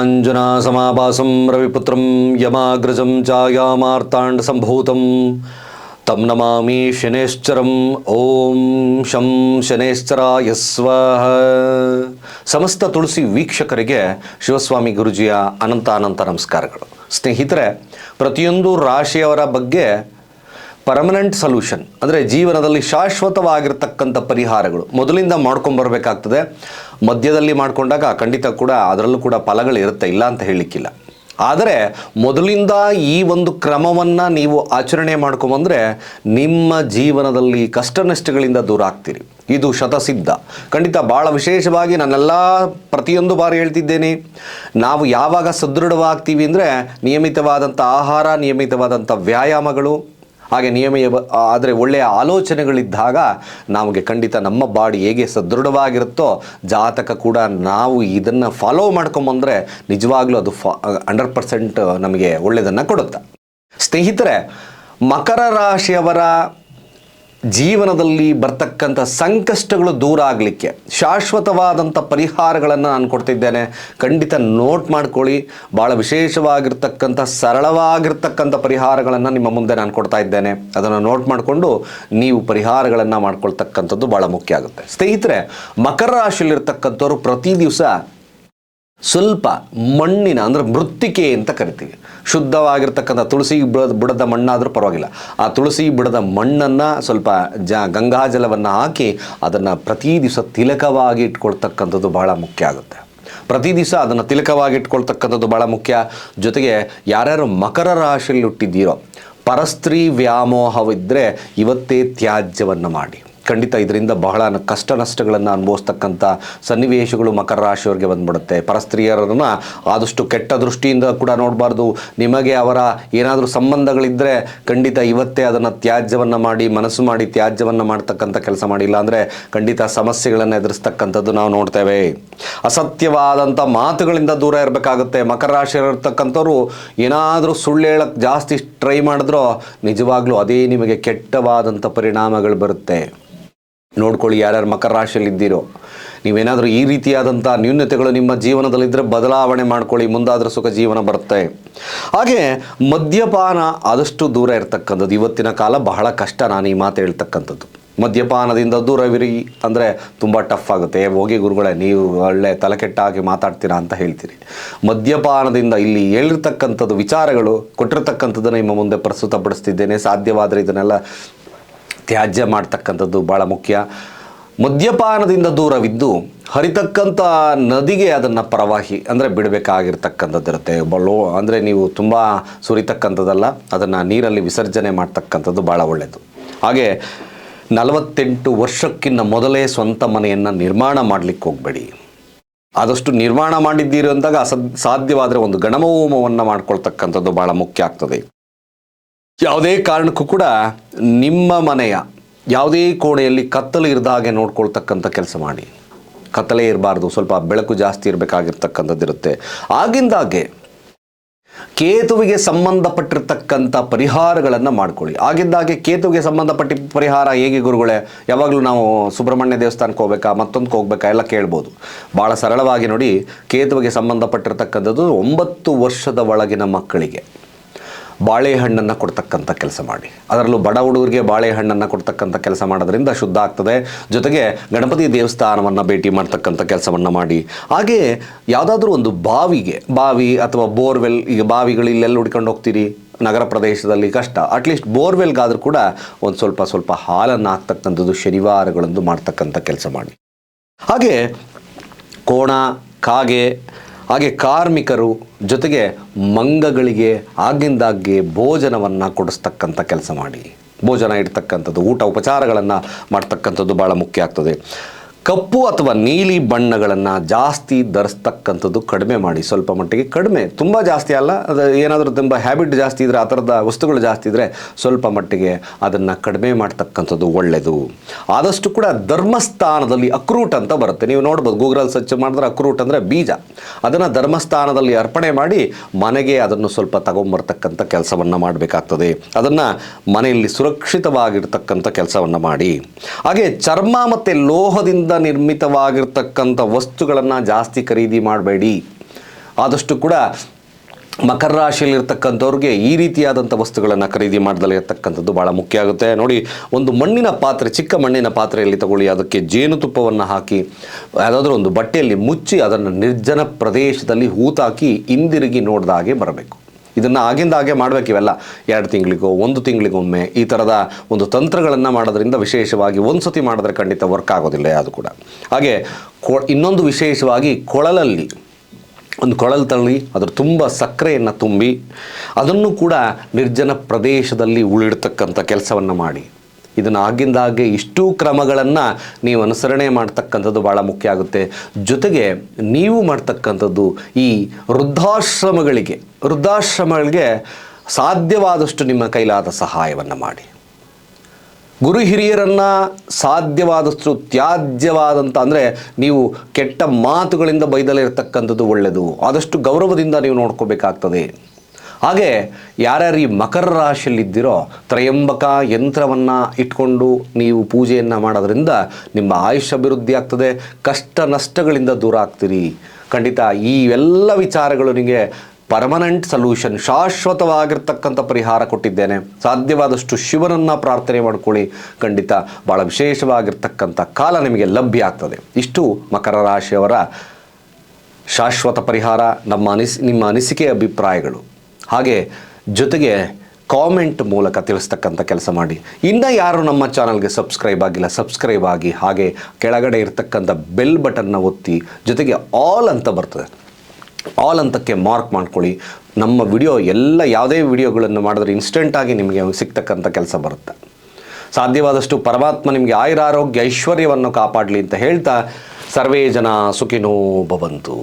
ನೀಲಾಂಜನಾಸಮಾಭಾಸಂ ರವಿಪುತ್ರಂ ಯಮಾಗ್ರಜಂ ಛಾಯಾಮಾರ್ತಾಂಡಸಂಭೂತಂ ತಂ ನಮಾಮಿ ಶನೇಶ್ಚರಂ ಓಂ ಶಂ ಶನೇಶ್ಚರಾಯ ಸ್ವಹ ಸಮಸ್ತ ತುಳಸಿ ವೀಕ್ಷಕರಿಗೆ ಶಿವಸ್ವಾಮಿ ಗುರುಜಿಯ ಅನಂತ ಅನಂತ ನಮಸ್ಕಾರಗಳು. ಸ್ನೇಹಿತರೆ, ಪ್ರತಿಯೊಂದು ರಾಶಿಯವರ ಬಗ್ಗೆ ಪರ್ಮನೆಂಟ್ ಸೊಲ್ಯೂಷನ್ ಅಂದರೆ ಜೀವನದಲ್ಲಿ ಶಾಶ್ವತವಾಗಿರ್ತಕ್ಕಂಥ ಪರಿಹಾರಗಳು. ಮೊದಲಿಂದ ಮಾಡ್ಕೊಂಬರ್ಬೇಕಾಗ್ತದೆ ಮಧ್ಯದಲ್ಲಿ ಮಾಡಿಕೊಂಡಾಗ ಖಂಡಿತ ಕೂಡ ಅದರಲ್ಲೂ ಕೂಡ ಫಲಗಳು ಇರುತ್ತೆ, ಇಲ್ಲ ಅಂತ ಹೇಳಲಿಕ್ಕಿಲ್ಲ ಆದರೆ ಮೊದಲಿಂದ ಈ ಒಂದು ಕ್ರಮವನ್ನು ನೀವು ಆಚರಣೆ ಮಾಡ್ಕೊಂಬಂದರೆ ನಿಮ್ಮ ಜೀವನದಲ್ಲಿ ಕಷ್ಟ ನಷ್ಟಗಳಿಂದ ದೂರ ಆಗ್ತೀರಿ. ಇದು ಶತಸಿದ್ಧ. ಖಂಡಿತ ಭಾಳ ವಿಶೇಷವಾಗಿ ನಾನೆಲ್ಲ ಪ್ರತಿಯೊಂದು ಬಾರಿ ಹೇಳ್ತಿದ್ದೇನೆ. ನಾವು ಯಾವಾಗ ಸದೃಢವಾಗ್ತೀವಿ ಅಂದರೆ ನಿಯಮಿತವಾದಂಥ ಆಹಾರ, ನಿಯಮಿತವಾದಂಥ ವ್ಯಾಯಾಮಗಳು ಹಾಗೆ ನಿಯಮ ಆದರೆ ಒಳ್ಳೆಯ ಆಲೋಚನೆಗಳಿದ್ದಾಗ ನಮಗೆ ಖಂಡಿತ ನಮ್ಮ ಬಾಡಿ ಹೇಗೆ ಸದೃಢವಾಗಿರುತ್ತೋ ಜಾತಕ ಕೂಡ ನಾವು ಇದನ್ನು ಫಾಲೋ ಮಾಡ್ಕೊಂಬಂದರೆ ನಿಜವಾಗ್ಲೂ ಅದು ಫಾ ಹಂಡ್ರೆಡ್ ಪರ್ಸೆಂಟ್ ನಮಗೆ ಒಳ್ಳೆಯದನ್ನು ಕೊಡುತ್ತೆ. ಸ್ನೇಹಿತರೆ, ಮಕರ ರಾಶಿಯವರ ಜೀವನದಲ್ಲಿ ಬರ್ತಕ್ಕಂಥ ಸಂಕಷ್ಟಗಳು ದೂರ ಆಗಲಿಕ್ಕೆ, ಶಾಶ್ವತವಾದಂಥ ಪರಿಹಾರಗಳನ್ನು ನಾನು ಕೊಡ್ತಿದ್ದೇನೆ. ಖಂಡಿತ ನೋಟ್ ಮಾಡ್ಕೊಳ್ಳಿ. ಭಾಳ ವಿಶೇಷವಾಗಿರ್ತಕ್ಕಂಥ, ಸರಳವಾಗಿರ್ತಕ್ಕಂಥ ಪರಿಹಾರಗಳನ್ನು ನಿಮ್ಮ ಮುಂದೆ ನಾನು ಕೊಡ್ತಾ ಇದ್ದೇನೆ. ಅದನ್ನು ನೋಟ್ ಮಾಡಿಕೊಂಡು ನೀವು ಪರಿಹಾರಗಳನ್ನು ಮಾಡ್ಕೊಳ್ತಕ್ಕಂಥದ್ದು ಭಾಳ ಮುಖ್ಯ ಆಗುತ್ತೆ. ಸ್ನೇಹಿತರೆ, ಮಕರ ರಾಶಿಯಲ್ಲಿರ್ತಕ್ಕಂಥವ್ರು ಪ್ರತಿ ದಿವಸ ಸ್ವಲ್ಪ ಮಣ್ಣಿನ, ಅಂದರೆ ಮೃತ್ತಿಕೆ ಅಂತ ಕರಿತೀವಿ. ಶುದ್ಧವಾಗಿರ್ತಕ್ಕಂಥ ತುಳಸಿ ಬಿಡದ ಬುಡದ ಮಣ್ಣಾದರೂ ಪರವಾಗಿಲ್ಲ. ಆ ತುಳಸಿ ಬಿಡದ ಮಣ್ಣನ್ನು ಸ್ವಲ್ಪ ಜ ಗಂಗಾಜಲವನ್ನು ಹಾಕಿ ಅದನ್ನು ಪ್ರತಿ ದಿವಸ ತಿಲಕವಾಗಿ ಇಟ್ಕೊಳ್ತಕ್ಕಂಥದ್ದು ಬಹಳ ಮುಖ್ಯ ಆಗುತ್ತೆ. ಪ್ರತಿ ದಿವಸ ಅದನ್ನು ತಿಲಕವಾಗಿ ಇಟ್ಕೊಳ್ತಕ್ಕಂಥದ್ದು ಭಾಳ ಮುಖ್ಯ. ಜೊತೆಗೆ ಯಾರ್ಯಾರು ಮಕರ ರಾಶಿಯಲ್ಲಿ ಹುಟ್ಟಿದ್ದೀರೋ ಪರಸ್ತ್ರೀ ವ್ಯಾಮೋಹವಿದ್ದರೆ ಇವತ್ತೇ ತ್ಯಾಜ್ಯವನ್ನು ಮಾಡಿ. ಖಂಡಿತ ಇದರಿಂದ ಬಹಳ ಕಷ್ಟ ನಷ್ಟಗಳನ್ನು ಅನುಭವಿಸ್ತಕ್ಕಂಥ ಸನ್ನಿವೇಶಗಳು ಮಕರ ರಾಶಿಯವರಿಗೆ ಬಂದ್ಬಿಡುತ್ತೆ. ಪರಸ್ತ್ರೀಯರನ್ನು ಆದಷ್ಟು ಕೆಟ್ಟ ದೃಷ್ಟಿಯಿಂದ ಕೂಡ ನೋಡಬಾರ್ದು. ನಿಮಗೆ ಅವರ ಏನಾದರೂ ಸಂಬಂಧಗಳಿದ್ದರೆ ಖಂಡಿತ ಇವತ್ತೇ ಅದನ್ನು ತ್ಯಾಜ್ಯವನ್ನು ಮಾಡಿ, ಮನಸ್ಸು ಮಾಡಿ ತ್ಯಾಜ್ಯವನ್ನು ಮಾಡ್ತಕ್ಕಂಥ ಕೆಲಸ ಮಾಡಿಲ್ಲ ಅಂದರೆ ಖಂಡಿತ ಸಮಸ್ಯೆಗಳನ್ನು ಎದುರಿಸ್ತಕ್ಕಂಥದ್ದು ನಾವು ನೋಡ್ತೇವೆ. ಅಸತ್ಯವಾದಂಥ ಮಾತುಗಳಿಂದ ದೂರ ಇರಬೇಕಾಗುತ್ತೆ. ಮಕರ ರಾಶಿಯಲ್ಲಿರ್ತಕ್ಕಂಥವ್ರು ಏನಾದರೂ ಸುಳ್ಳು ಹೇಳಕ್ಕೆ ಜಾಸ್ತಿ ಟ್ರೈ ಮಾಡಿದ್ರೋ ನಿಜವಾಗ್ಲೂ ಅದೇ ನಿಮಗೆ ಕೆಟ್ಟವಾದಂಥ ಪರಿಣಾಮಗಳು ಬರುತ್ತೆ. ನೋಡ್ಕೊಳ್ಳಿ ಯಾರ್ಯಾರು ಮಕರ ರಾಶಿಯಲ್ಲಿ ಇದ್ದೀರೋ ನೀವೇನಾದರೂ ಈ ರೀತಿಯಾದಂಥ ನ್ಯೂನತೆಗಳು ನಿಮ್ಮ ಜೀವನದಲ್ಲಿದ್ದರೆ ಬದಲಾವಣೆ ಮಾಡ್ಕೊಳ್ಳಿ, ಮುಂದಾದರೂ ಸುಖ ಜೀವನ ಬರುತ್ತೆ. ಹಾಗೆ ಮದ್ಯಪಾನ ಆದಷ್ಟು ದೂರ ಇರತಕ್ಕಂಥದ್ದು. ಇವತ್ತಿನ ಕಾಲ ಬಹಳ ಕಷ್ಟ ನಾನು ಈ ಮಾತು ಹೇಳ್ತಕ್ಕಂಥದ್ದು. ಮದ್ಯಪಾನದಿಂದ ದೂರವಿರಿ ಅಂದರೆ ತುಂಬ ಟಫ್ ಆಗುತ್ತೆ. ಹೋಗಿ ಗುರುಗಳೇ, ನೀವು ಒಳ್ಳೆ ತಲೆಕೆಟ್ಟಾಗಿ ಮಾತಾಡ್ತೀರಾ ಅಂತ ಹೇಳ್ತೀರಿ ಮದ್ಯಪಾನದಿಂದ ಇಲ್ಲಿ ಹೇಳಿರ್ತಕ್ಕಂಥದ್ದು ವಿಚಾರಗಳು, ಕೊಟ್ಟಿರ್ತಕ್ಕಂಥದ್ದನ್ನು ನಿಮ್ಮ ಮುಂದೆ ಪ್ರಸ್ತುತಪಡಿಸ್ತಿದ್ದೇನೆ. ಸಾಧ್ಯವಾದರೆ ಇದನ್ನೆಲ್ಲ ತ್ಯಾಜ್ಯ ಮಾಡ್ತಕ್ಕಂಥದ್ದು ಭಾಳ ಮುಖ್ಯ. ಮದ್ಯಪಾನದಿಂದ ದೂರವಿದ್ದು ಹರಿತಕ್ಕಂಥ ನದಿಗೆ ಅದನ್ನು ಪ್ರವಾಹಿ ಅಂದರೆ ಬಿಡಬೇಕಾಗಿರ್ತಕ್ಕಂಥದ್ದಿರುತ್ತೆ. ಬಲೋ ಅಂದರೆ ನೀವು ತುಂಬ ಸುರಿತಕ್ಕಂಥದ್ದಲ್ಲ, ಅದನ್ನು ನೀರಲ್ಲಿ ವಿಸರ್ಜನೆ ಮಾಡ್ತಕ್ಕಂಥದ್ದು ಭಾಳ ಒಳ್ಳೆಯದು ಹಾಗೆ ನಲವತ್ತೆಂಟು ವರ್ಷಕ್ಕಿಂತ ಮೊದಲೇ ಸ್ವಂತ ಮನೆಯನ್ನು ನಿರ್ಮಾಣ ಮಾಡಲಿಕ್ಕೆ ಹೋಗಬೇಡಿ. ಆದಷ್ಟು ನಿರ್ಮಾಣ ಮಾಡಿದ್ದೀರಿ ಅಂದಾಗ ಅಸ, ಸಾಧ್ಯವಾದರೆ ಒಂದು ಗಣಮಹೋಮವನ್ನು ಮಾಡ್ಕೊಳ್ತಕ್ಕಂಥದ್ದು ಭಾಳ ಮುಖ್ಯ ಆಗ್ತದೆ. ಯಾವುದೇ ಕಾರಣಕ್ಕೂ ಕೂಡ ನಿಮ್ಮ ಮನೆಯ ಯಾವುದೇ ಕೋಣೆಯಲ್ಲಿ ಕತ್ತಲು ಇರದ ಹಾಗೆ ನೋಡ್ಕೊಳ್ತಕ್ಕಂಥ ಕೆಲಸ ಮಾಡಿ. ಕತ್ತಲೇ ಇರಬಾರ್ದು, ಸ್ವಲ್ಪ ಬೆಳಕು ಜಾಸ್ತಿ ಇರಬೇಕಾಗಿರ್ತಕ್ಕಂಥದ್ದು ಇರುತ್ತೆ. ಆಗಿಂದಾಗೆ ಕೇತುವಿಗೆ ಸಂಬಂಧಪಟ್ಟಿರ್ತಕ್ಕಂಥ ಪರಿಹಾರಗಳನ್ನು ಮಾಡ್ಕೊಳ್ಳಿ. ಆಗಿದ್ದಾಗೆ ಕೇತುವಿಗೆ ಸಂಬಂಧಪಟ್ಟ ಪರಿಹಾರ ಹೇಗೆ ಗುರುಗಳೇ? ಯಾವಾಗಲೂ ನಾವು ಸುಬ್ರಹ್ಮಣ್ಯ ದೇವಸ್ಥಾನಕ್ಕೆ ಹೋಗ್ಬೇಕಾ ಮತ್ತೊಂದಕ್ಕೆ ಹೋಗ್ಬೇಕಾ ಎಲ್ಲ ಕೇಳ್ಬೋದು. ಭಾಳ ಸರಳವಾಗಿ ನೋಡಿ, ಕೇತುವಿಗೆ ಸಂಬಂಧಪಟ್ಟಿರ್ತಕ್ಕಂಥದ್ದು ಒಂಬತ್ತು ವರ್ಷದ ಒಳಗಿನ ಮಕ್ಕಳಿಗೆ. ಬಾಳೆಹಣ್ಣನ್ನು ಕೊಡ್ತಕ್ಕಂಥ ಕೆಲಸ ಮಾಡಿ. ಅದರಲ್ಲೂ ಬಡ ಹುಡುಗರಿಗೆ ಬಾಳೆಹಣ್ಣನ್ನು ಕೊಡ್ತಕ್ಕಂಥ ಕೆಲಸ ಮಾಡೋದ್ರಿಂದ ಶುದ್ಧ ಆಗ್ತದೆ. ಜೊತೆಗೆ ಗಣಪತಿ ದೇವಸ್ಥಾನವನ್ನು ಭೇಟಿ ಮಾಡ್ತಕ್ಕಂಥ ಕೆಲಸವನ್ನು ಮಾಡಿ. ಹಾಗೆ ಯಾವುದಾದ್ರೂ ಒಂದು ಬಾವಿಗೆ, ಬಾವಿ ಅಥವಾ ಬೋರ್ವೆಲ್, ಈಗ ಬಾವಿಗಳು ಇಲ್ಲೆಲ್ಲ ಹುಡ್ಕೊಂಡು ಹೋಗ್ತೀರಿ. ನಗರ ಪ್ರದೇಶದಲ್ಲಿ ಕಷ್ಟ. ಅಟ್ಲೀಸ್ಟ್ ಬೋರ್ವೆಲ್ಗಾದರೂ ಕೂಡ ಒಂದು ಸ್ವಲ್ಪ ಸ್ವಲ್ಪ ಹಾಲನ್ನು ಹಾಕ್ತಕ್ಕಂಥದ್ದು ಶನಿವಾರಗಳಂದು ಮಾಡ್ತಕ್ಕಂಥ ಕೆಲಸ ಮಾಡಿ. ಹಾಗೆ ಕೋಣ, ಕಾಗೆ ಹಾಗೆ ಕಾರ್ಮಿಕರು ಜೊತೆಗೆ ಮಂಗಗಳಿಗೆ ಆಗಿಂದಾಗ್ಗೆ ಭೋಜನವನ್ನು ಕೊಡಿಸ್ತಕ್ಕಂಥ ಕೆಲಸ ಮಾಡಿ. ಭೋಜನ ಇಡ್ತಕ್ಕಂಥದ್ದು, ಊಟ ಉಪಚಾರಗಳನ್ನು ಮಾಡ್ತಕ್ಕಂಥದ್ದು ಭಾಳ ಮುಖ್ಯ ಆಗ್ತದೆ. ಕಪ್ಪು ಅಥವಾ ನೀಲಿ ಬಣ್ಣಗಳನ್ನು ಜಾಸ್ತಿ ಧರಿಸ್ತಕ್ಕಂಥದ್ದು ಕಡಿಮೆ ಮಾಡಿ, ಸ್ವಲ್ಪ ಮಟ್ಟಿಗೆ ಕಡಿಮೆ. ತುಂಬ ಜಾಸ್ತಿ ಅಲ್ಲ, ಅದು ಏನಾದರೂ ತುಂಬ ಹ್ಯಾಬಿಟ್ ಜಾಸ್ತಿ ಇದ್ದರೆ ಆ ಥರದ ವಸ್ತುಗಳು ಜಾಸ್ತಿ ಇದ್ದರೆ ಸ್ವಲ್ಪ ಮಟ್ಟಿಗೆ ಅದನ್ನು ಕಡಿಮೆ ಮಾಡ್ತಕ್ಕಂಥದ್ದು ಒಳ್ಳೆಯದು ಆದಷ್ಟು ಕೂಡ ಧರ್ಮಸ್ಥಾನದಲ್ಲಿ ಅಕ್ರೂಟ್ ಅಂತ ಬರುತ್ತೆ. ನೀವು ನೋಡ್ಬೋದು ಗೂಗಲ್ ಸರ್ಚ್ ಮಾಡಿದ್ರೆ ಅಕ್ರೂಟ್ ಅಂದರೆ ಬೀಜ. ಅದನ್ನು ಧರ್ಮಸ್ಥಾನದಲ್ಲಿ ಅರ್ಪಣೆ ಮಾಡಿ ಮನೆಗೆ ಅದನ್ನು ಸ್ವಲ್ಪ ತಗೊಂಬರ್ತಕ್ಕಂಥ ಕೆಲಸವನ್ನು ಮಾಡಬೇಕಾಗ್ತದೆ. ಅದನ್ನು ಮನೆಯಲ್ಲಿ ಸುರಕ್ಷಿತವಾಗಿರ್ತಕ್ಕಂಥ ಕೆಲಸವನ್ನು ಮಾಡಿ. ಹಾಗೆ ಚರ್ಮ ಮತ್ತು ಲೋಹದಿಂದ ನಿರ್ಮಿತವಾಗಿರ್ತಕ್ಕಂಥ ವಸ್ತುಗಳನ್ನು ಜಾಸ್ತಿ ಖರೀದಿ ಮಾಡಬೇಡಿ. ಆದಷ್ಟು ಕೂಡ ಮಕರ ರಾಶಿಯಲ್ಲಿರ್ತಕ್ಕಂಥವ್ರಿಗೆ ಈ ರೀತಿಯಾದಂಥ ವಸ್ತುಗಳನ್ನು ಖರೀದಿ ಮಾಡ್ದಲೇ ಇರತಕ್ಕಂಥದ್ದು ಭಾಳ ಮುಖ್ಯ ಆಗುತ್ತೆ. ನೋಡಿ, ಒಂದು ಮಣ್ಣಿನ ಪಾತ್ರೆ, ಚಿಕ್ಕ ಮಣ್ಣಿನ ಪಾತ್ರೆಯಲ್ಲಿ ತಗೊಳ್ಳಿ. ಅದಕ್ಕೆ ಜೇನುತುಪ್ಪವನ್ನು ಹಾಕಿ, ಯಾವುದಾದ್ರೂ ಒಂದು ಬಟ್ಟೆಯಲ್ಲಿ ಮುಚ್ಚಿ ಅದನ್ನು ನಿರ್ಜನ ಪ್ರದೇಶದಲ್ಲಿ ಹೂತಾಕಿ ಹಿಂದಿರುಗಿ ನೋಡಿದಾಗೆ ಬರಬೇಕು. ಇದನ್ನು ಆಗಿಂದ ಹಾಗೆ ಮಾಡಬೇಕು ಇವೆಲ್ಲ. ಎರಡು ತಿಂಗಳಿಗೋ, ಒಂದು ತಿಂಗಳಿಗೊಮ್ಮೆ ಈ ಥರದ ಒಂದು ತಂತ್ರಗಳನ್ನು ಮಾಡೋದ್ರಿಂದ ವಿಶೇಷವಾಗಿ ಒಂದು ಸತಿ ಮಾಡಿದ್ರೆ ಖಂಡಿತ ವರ್ಕ್ ಆಗೋದಿಲ್ಲ ಯಾವುದು ಕೂಡ. ಹಾಗೆ ಕೊ, ಇನ್ನೊಂದು ವಿಶೇಷವಾಗಿ ಕೊಳಲಲ್ಲಿ, ಒಂದು ಕೊಳಲು ತಳ್ಳಿ, ಅದ್ರ ತುಂಬ ಸಕ್ಕರೆಯನ್ನು ತುಂಬಿ ಅದನ್ನು ಕೂಡ ನಿರ್ಜನ ಪ್ರದೇಶದಲ್ಲಿ ಉಳಿಡ್ತಕ್ಕಂಥ ಕೆಲಸವನ್ನು ಮಾಡಿ. ಇದನ್ನು ಆಗಿಂದಾಗೆ ಇಷ್ಟೂ ಕ್ರಮಗಳನ್ನು ನೀವು ಅನುಸರಣೆ ಮಾಡ್ತಕ್ಕಂಥದ್ದು ಭಾಳ ಮುಖ್ಯ ಆಗುತ್ತೆ. ಜೊತೆಗೆ ನೀವು ಮಾಡ್ತಕ್ಕಂಥದ್ದು ಈ ವೃದ್ಧಾಶ್ರಮಗಳಿಗೆ ವೃದ್ಧಾಶ್ರಮಗಳಿಗೆ ಸಾಧ್ಯವಾದಷ್ಟು ನಿಮ್ಮ ಕೈಲಾದ ಸಹಾಯವನ್ನು ಮಾಡಿ. ಗುರು ಹಿರಿಯರನ್ನು ಸಾಧ್ಯವಾದಷ್ಟು ತ್ಯಾಜ್ಯವಾದಂಥ ಅಂದರೆ ನೀವು ಕೆಟ್ಟ ಮಾತುಗಳಿಂದ ಬೈದಲೇ ಇರತಕ್ಕಂಥದ್ದು ಒಳ್ಳೆಯದು. ಆದಷ್ಟು ಗೌರವದಿಂದ ನೀವು ನೋಡ್ಕೋಬೇಕಾಗ್ತದೆ. ಹಾಗೆ ಯಾರ್ಯಾರು ಈ ಮಕರ ರಾಶಿಯಲ್ಲಿದ್ದೀರೋ ತ್ರಯಂಬಕ ಯಂತ್ರವನ್ನು ಇಟ್ಕೊಂಡು ನೀವು ಪೂಜೆಯನ್ನು ಮಾಡೋದ್ರಿಂದ ನಿಮ್ಮ ಆಯುಷ್ಯ ಅಭಿವೃದ್ಧಿ ಆಗ್ತದೆ, ಕಷ್ಟ ನಷ್ಟಗಳಿಂದ ದೂರ ಆಗ್ತೀರಿ. ಖಂಡಿತ ಈ ಎಲ್ಲ ವಿಚಾರಗಳು ನಿಮಗೆ ಪರ್ಮನೆಂಟ್ ಸೊಲ್ಯೂಷನ್, ಶಾಶ್ವತವಾಗಿರ್ತಕ್ಕಂಥ ಪರಿಹಾರ ಕೊಟ್ಟಿದ್ದೇನೆ. ಸಾಧ್ಯವಾದಷ್ಟು ಶಿವನನ್ನು ಪ್ರಾರ್ಥನೆ ಮಾಡ್ಕೊಳ್ಳಿ. ಖಂಡಿತ ಭಾಳ ವಿಶೇಷವಾಗಿರ್ತಕ್ಕಂಥ ಕಾಲ ನಿಮಗೆ ಲಭ್ಯ ಆಗ್ತದೆ. ಇಷ್ಟು ಮಕರ ರಾಶಿಯವರ ಶಾಶ್ವತ ಪರಿಹಾರ, ನಮ್ಮ ಅನಿಸ್, ನಿಮ್ಮ ಅನಿಸಿಕೆ ಅಭಿಪ್ರಾಯಗಳು. ಹಾಗೆ ಜೊತೆಗೆ ಕಾಮೆಂಟ್ ಮೂಲಕ ತಿಳಿಸ್ತಕ್ಕಂಥ ಕೆಲಸ ಮಾಡಿ. ಇನ್ನು ಯಾರು ನಮ್ಮ ಚಾನಲ್ಗೆ ಸಬ್ಸ್ಕ್ರೈಬ್ ಆಗಿಲ್ಲ ಸಬ್ಸ್ಕ್ರೈಬ್ ಆಗಿ ಹಾಗೆ ಕೆಳಗಡೆ ಇರತಕ್ಕಂಥ ಬೆಲ್ ಬಟನ್ನ ಒತ್ತಿ ಜೊತೆಗೆ ಆಲ್ ಅಂತ ಬರ್ತದೆ. ಆಲ್ ಅಂತಕ್ಕೆ ಮಾರ್ಕ್ ಮಾಡ್ಕೊಳ್ಳಿ. ನಮ್ಮ ವಿಡಿಯೋ ಎಲ್ಲ ಯಾವುದೇ ವಿಡಿಯೋಗಳನ್ನು ಮಾಡಿದ್ರೆ ಇನ್ಸ್ಟೆಂಟಾಗಿ ನಿಮಗೆ ಸಿಗ್ತಕ್ಕಂಥ ಕೆಲಸ ಬರುತ್ತೆ. ಸಾಧ್ಯವಾದಷ್ಟು ಪರಮಾತ್ಮ ನಿಮಗೆ ಆಯುರಾರೋಗ್ಯ ಐಶ್ವರ್ಯವನ್ನು ಕಾಪಾಡಲಿ ಅಂತ ಹೇಳ್ತಾ ಸರ್ವೇ ಜನ ಸುಖಿನೋ ಭವಂತು.